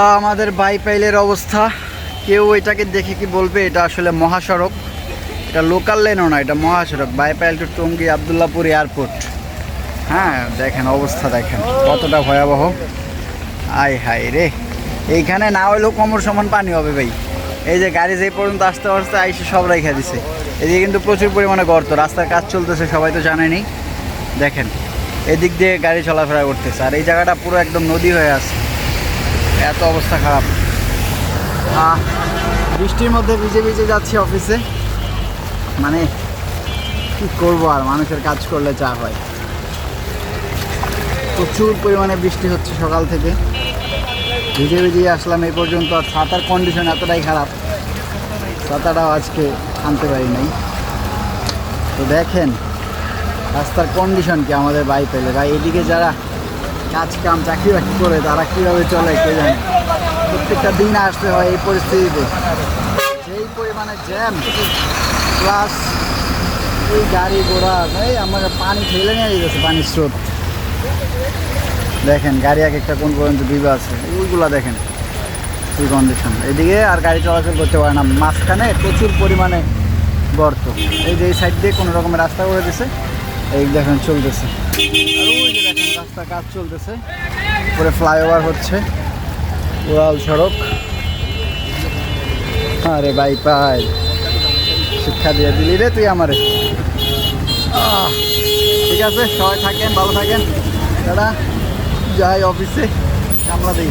আমাদের বাইপাইলের অবস্থা। কেউ এটাকে দেখে কি বলবে? এটা আসলে মহাসড়ক। এটা লোকাল লেনও না, এটা মহাসড়ক। বাইপাইল টু টঙ্গী আবদুল্লাপুর এয়ারপোর্ট হ্যাঁ দেখেন, অবস্থা দেখেন। কতটা ভয়াবহ। আয় হায় রে। এইখানে না হলেও কমর সমান পানি হবে ভাই। এই যে গাড়ি যে পর্যন্ত আসতে আসতে আইসে সব রেখে দিছে। এদিকে কিন্তু প্রচুর পরিমাণে গর্ত। রাস্তার কাজ চলতেছে, সবাই তো জানেনি দেখেন, এদিক দিয়ে গাড়ি চলাফেরা করতেছে। আর এই জায়গাটা পুরো একদম নদী হয়ে আছে। এত অবস্থা খারাপ। বৃষ্টির মধ্যে ভিজে ভিজে যাচ্ছি অফিসে। মানে কি করব আর, মানুষের কাজ করলে চা হয়। প্রচুর পরিমাণে বৃষ্টি হচ্ছে সকাল থেকে। ভিজে ভিজে আসলাম এই পর্যন্ত, আর ছাতার কন্ডিশন এতটাই খারাপ। ছাতাটাও আজকে আনতে পারি নাই। তো দেখেন, রাস্তার কন্ডিশন কি আমাদের বাই পেলে ভাই, এদিকে যারা কাজ কাম চাকরি বাকরি করে, তারা কীভাবে চলে, কে জানে। প্রত্যেকটা দিন আসতে হয় এই পরিস্থিতিতে। যেই পরিমাণে জ্যাম প্লাস এই গাড়ি ঘোড়া, এই আমার পানি ঠেলে নিয়ে গেছে পানির স্রোত। দেখেন, গাড়ি এক একটা কোন পর্যন্ত ডিবা আছে, ওইগুলা দেখেন। কি কন্ডিশন এদিকে আর গাড়ি চলাচল করতে পারে না। মাঝখানে প্রচুর পরিমাণে গর্ত। এই যে এই সাইড দিয়ে কোনো রকমের রাস্তা করে দিছে। এই দেখেন চলতেছে। রাস্তা কাজ চলতেছে। উপরে ফ্লাইওভার হচ্ছে। উড়াল সড়ক। আরে বাই পাই। শিক্ষা দিয়ে দিলি রে তুই আমারে। ঠিক আছে, সবাই থাকেন, ভালো থাকেন। দাদা যাই অফিসে। কামলা দিই